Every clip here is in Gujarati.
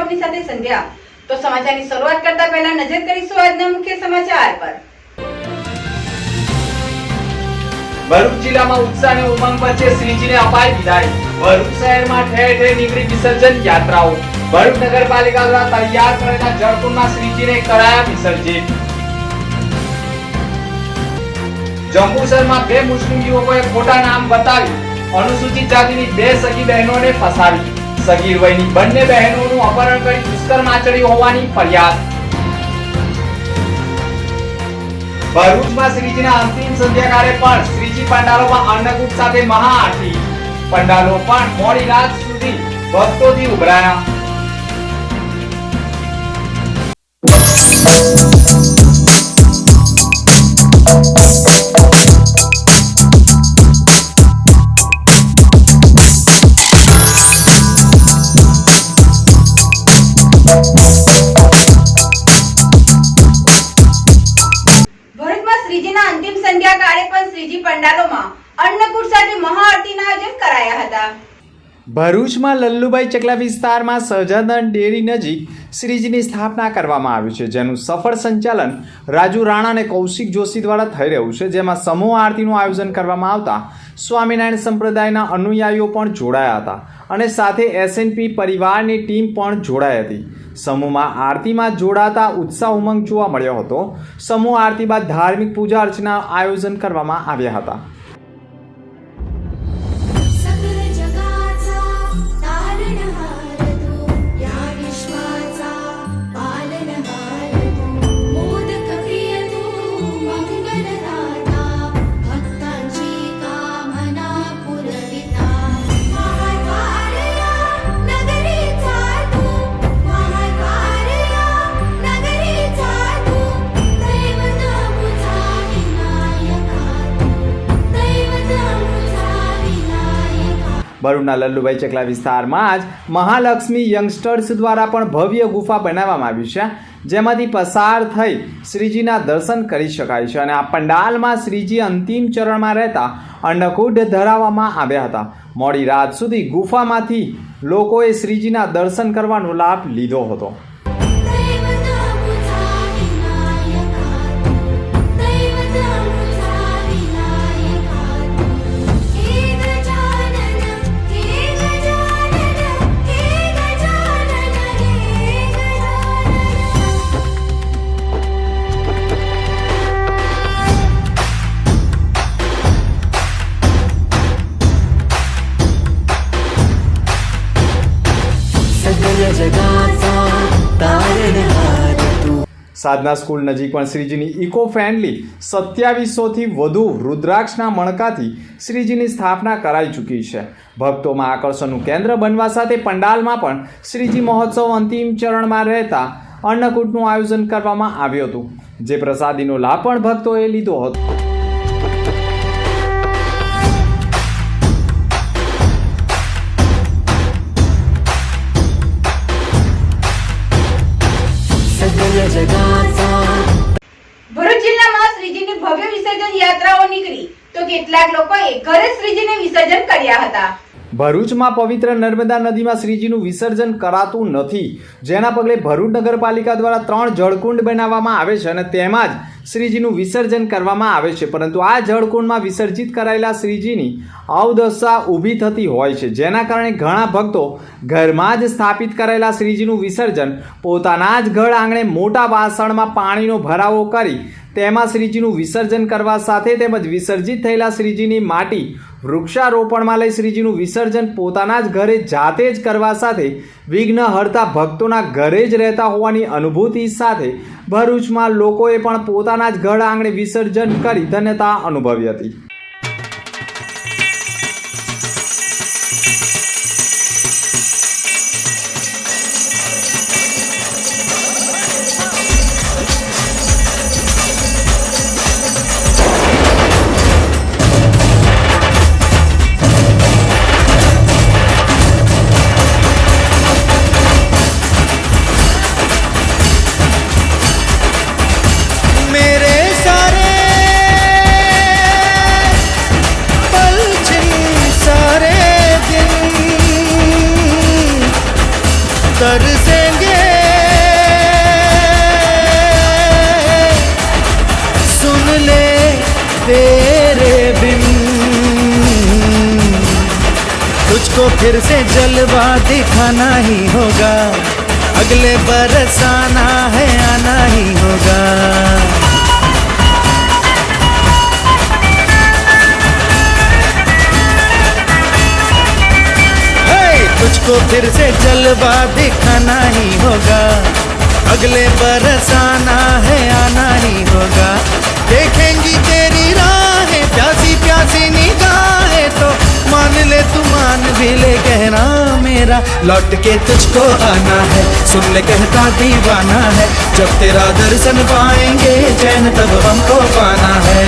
આપની સાથે સંધ્યા. તો સમાચારની શરૂઆત કરતા પહેલા નજર કરીશું આજના મુખ્ય સમાચાર પર. ભરૂચ જિલ્લામાં ઉત્સાહ અને ઉમંગ વચ્ચે શ્રીજીને અપાય વિદાય. ભરૂચ શહેરમાં ઠેર ઠેર નીકળી વિસર્જન યાત્રાઓ. ભરૂચ નગરપાલિકા દ્વારા તૈયાર કરેલા જળકુંડમાં શ્રીજીને કરાયા વિસર્જિત જંબુસરમાં બે મુસ્લિમ યુવકોએ ખોટા નામ બતાવી અનુસૂચિત જાતિની બે સગી બહેનોને ફસાવી. સગીર વયની બંને બહેનોનું અપહરણ કરી દુષ્કર્મ આચર્યું હોવાની ફરિયાદ. ભરૂચમાં શ્રીજીના અંતિમ સંધ્યાકાળે પણ શ્રીજી પંડાલોમાં અન્નકૂટ સાથે મહાઆરતી. પંડાલો પણ મોડી રાત સુધી ભક્તોથી ઉભરાયા. ભરૂચમાં અંતિમ કાળે પણ શ્રીજી પંડાલોમાં અન્નકૂટ સાથે મહાઆરતીના આયોજન કરાયા હતા. ભરૂચમાં લલ્લુભાઈ ચકલા વિસ્તારમાં સહજાનંદ ડેરી નજીક શ્રીજીની સ્થાપના કરવામાં આવી છે, જેનું સફળ સંચાલન રાજુ રાણા અને કૌશિક જોશી દ્વારા થઈ રહ્યું છે, જેમાં સમૂહ આરતીનું આયોજન કરવામાં આવતા સ્વામિનારાયણ સંપ્રદાયના અનુયાયીઓ પણ જોડાયા હતા અને સાથે એસએનપી પરિવારની ટીમ પણ જોડાઈ હતી. સમૂહમાં આરતીમાં જોડાતા ઉત્સાહ ઉમંગ જોવા મળ્યો હતો. સમૂહ આરતી બાદ ધાર્મિક પૂજા અર્ચના આયોજન કરવામાં આવ્યા હતા. ભરૂચના લલ્લુભાઈ ચકલા વિસ્તારમાં જ મહાલક્ષ્મી યંગસ્ટર્સ દ્વારા પણ ભવ્ય ગુફા બનાવવામાં આવી છે. જેમાંથી પસાર થઈ શ્રીજીના દર્શન કરી શકાય છે અને આ પંડાલમાં શ્રીજી અંતિમ ચરણમાં રહેતા અન્નકૂટ ધરાવવામાં આવ્યા હતા. મોડી રાત સુધી ગુફામાંથી લોકોએ શ્રીજીના દર્શન કરવાનો લાભ લીધો હતો. સાધના સ્કૂલ નજીક પણ શ્રીજીની ઇકો ફ્રેન્ડલી સત્યાવીસોથી વધુ રુદ્રાક્ષના મણકાથી શ્રીજીની સ્થાપના કરાઈ ચૂકી છે. ભક્તોમાં આકર્ષણનું કેન્દ્ર બનવા સાથે પંડાલમાં પણ શ્રીજી મહોત્સવ અંતિમ ચરણમાં રહેતા અન્નકૂટનું આયોજન કરવામાં આવ્યું હતું. જે પ્રસાદીનો લાભ પણ ભક્તોએ લીધો હતો. જિલ્લામાં શ્રીજીની ભવ્ય વિસર્જન યાત્રાઓ નીકળી તો કેટલાક લોકોએ ઘરે શ્રીજીને વિસર્જન કર્યા હતા. ભરૂચમાં પવિત્ર નર્મદા નદીમાં શ્રીજીનું વિસર્જન કરાતું નથી. જેના પગલે ભરૂચ નગરપાલિકા દ્વારા ત્રણ જળકુંડ બનાવવામાં આવે છે અને તેમાં જ શ્રીજીનું વિસર્જન કરવામાં આવે છે. પરંતુ આ જળકુંડમાં વિસર્જિત કરાયેલા શ્રીજીની અવદશા ઊભી થતી હોય છે. જેના કારણે ઘણા ભક્તો ઘરમાં જ સ્થાપિત કરાયેલા શ્રીજીનું વિસર્જન પોતાના જ ઘર આંગણે મોટા વાસણમાં પાણીનો ભરાવો કરી તેમાં શ્રીજીનું વિસર્જન કરવા સાથે તેમજ વિસર્જિત થયેલા શ્રીજીની માટી વૃક્ષારોપણમાં લઈ શ્રીજીનું વિસર્જન પોતાના જ ઘરે જાતે જ કરવા સાથે વિઘ્ન હરતા ભક્તોના ઘરે જ રહેતા હોવાની અનુભૂતિ સાથે ભરૂચમાં લોકોએ પણ પોતાના જ ઘર આંગણે વિસર્જન કરી ધન્યતા અનુભવી હતી. फिर से जलवा दिखाना ही होगा। अगले बरस आना है, आना ही होगा। तुझको फिर से जलवा दिखाना ही होगा। अगले बरस आना है, आना ही होगा। देखेंगी तेरी राहें प्यासी प्यासी निगाहें तो मान ले तू मान भी ले कहना मेरा लौट के तुझको आना है सुन ले कहता दीवाना है जब तेरा दर्शन पाएंगे चैन तब हमको पाना है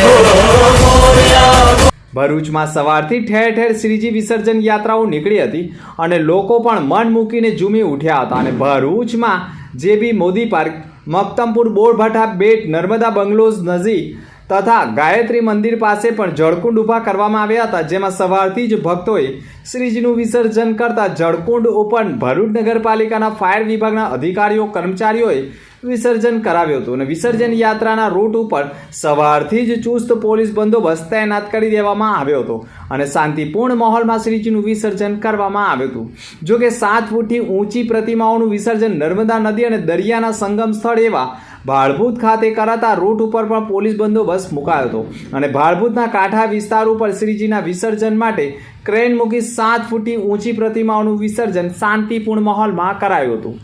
ભરૂચમાં સવારથી ઠેર ઠેર શ્રીજી વિસર્જન યાત્રાઓ નીકળી હતી અને લોકો પણ મન મૂકીને ઝૂમી ઉઠ્યા હતા અને ભરૂચમાં J B Modi park Maktampur Borbhatha Bet Narmada bungalows નજીક તથા ગાયત્રી મંદિર પાસે પણ જળકુંડ ઊભા કરવામાં આવ્યા હતા, જેમાં સવારથી જ ભક્તોએ શ્રીજીનું વિસર્જન કરતા જળકુંડ ઉપર ભરૂચ નગરપાલિકાના ફાયર વિભાગના અધિકારીઓ, કર્મચારીઓએ વિસર્જન કરાવ્યું હતું અને વિસર્જન યાત્રાના રૂટ ઉપર સવારથી જ ચુસ્ત પોલીસ બંદોબસ્ત તૈનાત કરી દેવામાં આવ્યો હતો અને શાંતિપૂર્ણ માહોલમાં શ્રીજીનું વિસર્જન કરવામાં આવ્યું હતું. જો કે સાત ફૂટથી ઊંચી પ્રતિમાઓનું વિસર્જન નર્મદા નદી અને દરિયાના સંગમ સ્થળ એવા ભાડભૂત ખાતે કરાતા રૂટ ઉપર પણ પોલીસ બંદોબસ્ત મુકાયો હતો. અને ભાળભૂતના કાંઠા વિસ્તાર ઉપર શ્રીજીના વિસર્જન માટે ક્રેન મૂકી સાત ફૂટની ઊંચી પ્રતિમાઓનું વિસર્જન શાંતિપૂર્ણ માહોલમાં કરાયું હતું.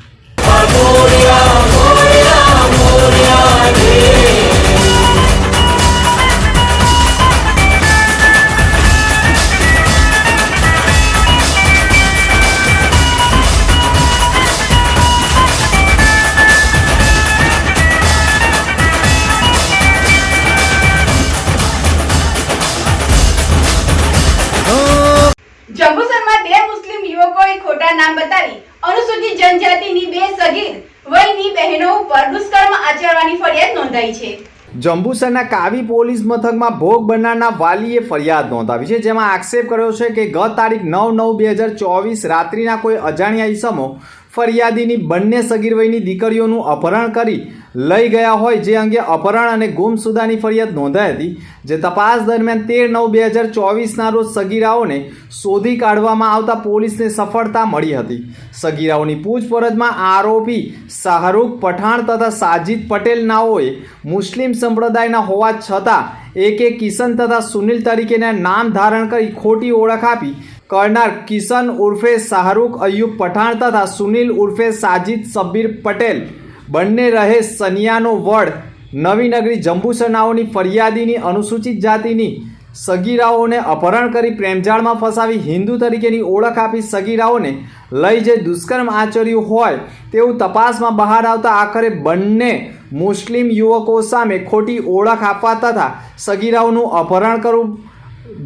જંબુસરના કાવી પોલીસ મથકમાં ભોગ બનનારના વાલીએ ફરિયાદ નોંધાવી છે, જેમાં આક્ષેપ કર્યો છે કે ગત તારીખ નવ નવ બે હજાર ચોવીસ રાત્રિના કોઈ અજાણ્યા ઈસમો ફરિયાદીની બંને સગીર વયની દીકરીઓનું અપહરણ કરી લઈ ગયા હોય જે અંગે અપહરણ અને ગુમસુદાની ફરિયાદ નોંધાઈ હતી, જે તપાસ દરમિયાન તેર નવ બે હજાર ચોવીસના રોજ સગીરાઓને શોધી કાઢવામાં આવતા પોલીસને સફળતા મળી હતી. સગીરાઓની પૂછપરછમાં આરોપી શાહરૂખ પઠાણ તથા સાજિદ પટેલ નાઓએ મુસ્લિમ સંપ્રદાયના હોવા છતાં એકે કિશન તથા સુનિલ તરીકેના નામ ધારણ કરી ખોટી ઓળખ આપી. કરનાર કિશન ઉર્ફે શાહરૂખ અયુબ પઠાણ તથા સુનિલ ઉર્ફે સાજિદ સબ્બીર પટેલ બંને રહે સનિયાનો વડ. નવીનગરી જંબુસરનાઓની ફરિયાદીની અનુસૂચિત જાતિની સગીરાઓને અપહરણ કરી પ્રેમજાળમાં ફસાવી હિન્દુ તરીકેની ઓળખ આપી સગીરાઓને લઈ જે દુષ્કર્મ આચર્યું હોય તેવું તપાસમાં બહાર આવતા આખરે બંને મુસ્લિમ યુવકો સામે ખોટી ઓળખ આપવા તથા સગીરાઓનું અપહરણ કરવું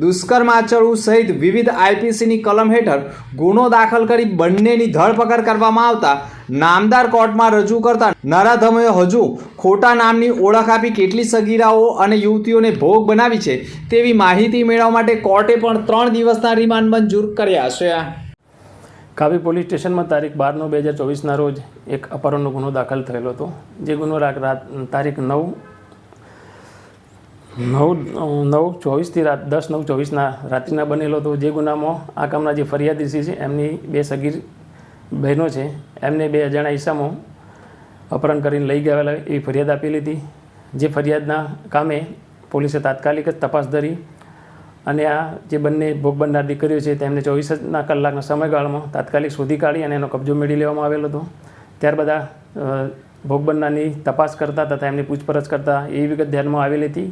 દુષ્કર્મ આચરવું સહિત વિવિધ આઈપીસીની કલમ હેઠળ ગુનો દાખલ કરી બંનેની ધરપકડ કરવામાં આવતા નામદાર કોર્ટમાં રજૂ કરતા નરાધમોએ હજુ ખોટા નામની ઓળખ આપી કેટલી સગીરાઓ અને યુવતીઓને ભોગ બનાવી છે તેવી માહિતી મેળવવા માટે કોર્ટે પણ ત્રણ દિવસના રિમાન્ડ મંજૂર કર્યા છે. કાવી પોલીસ સ્ટેશનમાં તારીખ બાર નવ બે હજાર ચોવીસના રોજ એક અપહરણનો ગુનો દાખલ થયેલો હતો. જે ગુનો રાત તારીખ નવ નવ નવ ચોવીસથી રાત, દસ નવ ચોવીસના રાત્રિના બનેલો હતો જે ગુનામાં આ કામના જે ફરિયાદી છે એમની બે સગીર બહેનો છે, એમને બે અજાણ્યા હિસ્સામાં અપહરણ કરીને લઈ ગયેલા એવી ફરિયાદ આપેલી હતી. જે ફરિયાદના કામે પોલીસે તાત્કાલિક જ તપાસ ધરી અને આ જે બંને ભોગ બનનાર દીકરીઓ છે, તેમને ચોવીસના કલાકના સમયગાળામાં તાત્કાલિક શોધી કાઢી અને એનો કબજો મેળવી લેવામાં આવેલો હતો. ત્યારબાદ આ ભોગ બનનારની તપાસ કરતા તથા એમની પૂછપરછ કરતા એવી વિગત ધ્યાનમાં આવેલી હતી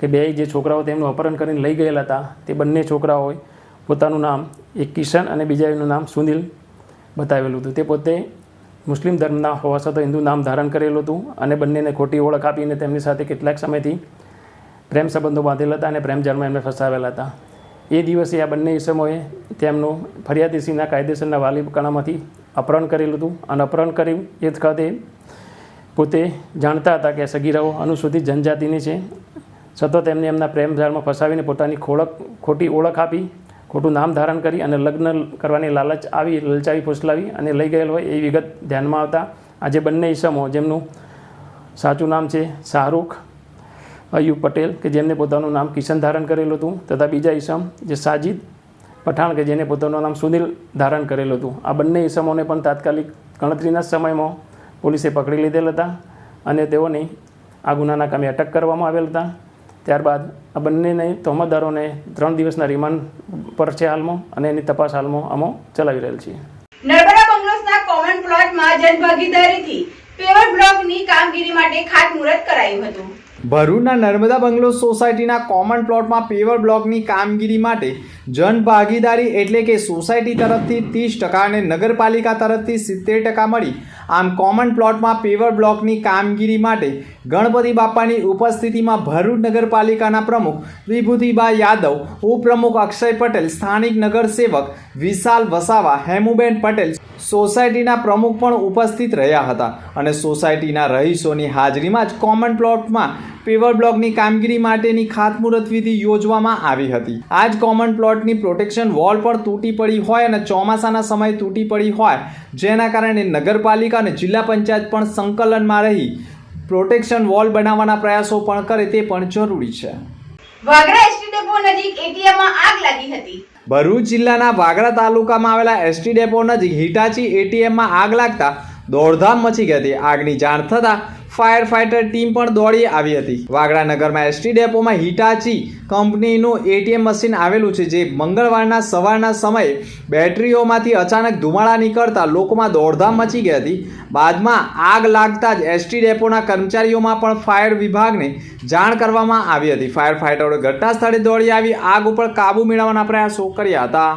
કે બે જે છોકરાઓ તેમનું અપહરણ કરીને લઈ ગયેલા હતા, તે બંને છોકરાઓએ પોતાનું નામ એક કિશન અને બીજાનું નામ સુનિલ બતાવેલું હતું. તે પોતે મુસ્લિમ ધર્મના હોવા છતાં હિન્દુ નામ ધારણ કરેલું હતું અને બંનેને ખોટી ઓળખ આપીને તેમની સાથે કેટલાક સમયથી પ્રેમ સંબંધો બાંધેલા હતા અને પ્રેમ પ્રેમજાળમાં એમને ફસાવેલા હતા. એ દિવસે આ બંને ઈસમોએ તેમનું ફરિયાદીસીના કાયદેસરના વાલીકણામાંથી અપહરણ કરેલું હતું. અને અપહરણ કર્યું એ જ વખતે પોતે જાણતા હતા કે સગીરાઓ અનુસૂચિત જનજાતિની છે. છતાં એમને એમના પ્રેમજાળમાં ફસાવીને પોતાની ખોળક, ખોટી ઓળખ આપી, ખોટું નામ ધારણ કરી અને લગ્ન કરવાની લાલચ આવી, લલચાવી, ફોસલાવી અને લઈ ગયેલ હોય એ વિગત ધ્યાનમાં આવતા આજે બંને ઈસમો, જેમનું સાચું નામ છે શાહરૂખ, અયુબ પટેલ, કે જેમને પોતાનું નામ કિશન ધારણ કરેલું હતું, તથા બીજા ઈસમ જે સાજિદ પઠાણ, કે જેને પોતાનું નામ સુનિલ ધારણ કરેલું હતું. આ બંને ઈસમોને પણ તાત્કાલિક ગણતરીના સમયમાં પોલીસે પકડી લીધેલ હતા અને તેઓની આ ગુનાના કામે અટક કરવામાં આવેલ હતા. ત્યારબાદ આ બંનેને તહોમતદારોને ત્રણ દિવસના રિમાન્ડ પર છે હાલમાં અને એની તપાસ હાલમાં અમો ચલાવી રહેલ છીએ નર્મદા બંગલોસના કોમન પ્લોટમાં જનભાગીદારીથી પેવર બ્લોકની કામગીરી માટે ખાતમુહૂર્ત કરાયું હતું. ભરૂચના નર્મદા બંગલો સોસાયટીના કોમન પ્લોટમાં પેવર બ્લોકની કામગીરી માટે જન ભાગીદારી એટલે કે સોસાયટી તરફથી ત્રીસ ટકા અને નગરપાલિકા તરફથી સિત્તેર ટકા મળી. આમ કોમન પ્લોટમાં પેવર બ્લોકની કામગીરી માટે ગણપતિ બાપાની ઉપસ્થિતિમાં ભરૂચ નગરપાલિકાના પ્રમુખ વિભૂતિબા યાદવ, ઉપપ્રમુખ અક્ષય પટેલ, સ્થાનિક નગરસેવક વિશાલ વસાવા, હેમુબેન પટેલ સોસાયટીના પ્રમુખ પણ ઉપસ્થિત રહ્યા હતા અને સોસાયટીના રહીશોની હાજરીમાં જ કોમન પ્લોટમાં પેવર બ્લોકની કામગીરી માટેની ખાતમુહૂર્ત વિધિ યોજવામાં આવી હતી. આ જ કોમન પ્લોટની પ્રોટેક્શન વોલ પણ તૂટી પડી હોય અને ચોમાસાના સમયે તૂટી પડી હોય, જેના કારણે નગરપાલિકા અને જિલ્લા પંચાયત પણ સંકલનમાં રહી. પ્રોટેક્શન વોલ બનાવવાના પ્રયાસો પણ કરે તે પણ જરૂરી છે. વાગરા એસટી ડેપો નજીક એટીએમમાં આગ લાગી હતી. ભરૂચ જિલ્લાના વાગડા તાલુકામાં આવેલા એસટી ડેપો નજીક હિટાચી એટીએમમાં આગ લાગતા દોડધામ મચી ગઈ હતી. આગની જાણ થતાં ફાયર ફાઇટર ટીમ પણ દોડી આવી હતી. વાગડા નગરમાં એસટી ડેપોમાં હિટાચી કંપનીનું એટીએમ મશીન આવેલું છે, જે મંગળવારના સવારના સમયે બેટરીઓમાંથી અચાનક ધુમાડા નીકળતા લોકોમાં દોડધામ મચી ગઈ હતી. બાદમાં આગ લાગતા જ એસટી ડેપોના કર્મચારીઓમાં પણ ફાયર વિભાગને જાણ કરવામાં આવી હતી. ફાયર ફાઇટરોએ ઘટના સ્થળે દોડી આવી, આગ ઉપર કાબૂ મેળવવાના પ્રયાસો કર્યા હતા.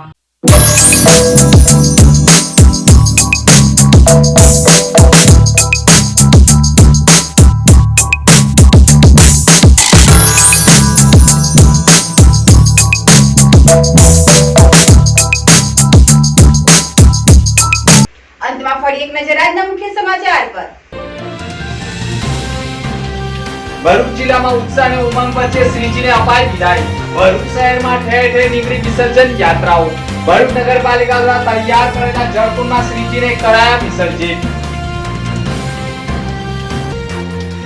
ભરૂચ શહેરમાં ઠેર ઠેર નીકળી વિસર્જન યાત્રાઓ. ભરૂચ નગરપાલિકા દ્વારા તૈયાર કરેલા જળકુંડમાં શ્રીજીને કરાયા વિસર્જિત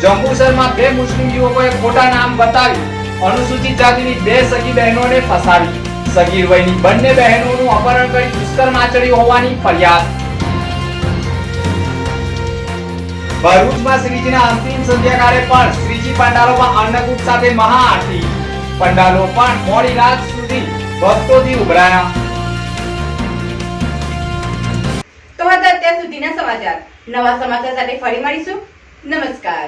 જંબુસરમાં બે મુસ્લિમ યુવકોએ ખોટા નામ બતાવી અનુસૂચિત જાતિની બે સગી બહેનોને ફસાવી. સગીર વયની બંને બહેનોનું અપહરણ કરી દુષ્કર્મ આચર્યું હોવાની ફરિયાદ. ભરૂચમાં શ્રીજીના અંતિમ સંધ્યાકાળે પણ શ્રીજી પંડાલોમાં અન્નકૂટ સાથે મહાઆરતી. પંડાલો પણ મોડી રાત સુધી ભક્તોથી ઉભરાયા. તો હતા અત્યાર સુધીના સમાચાર. નવા સમાચાર સાથે ફરી મળીશું. નમસ્કાર.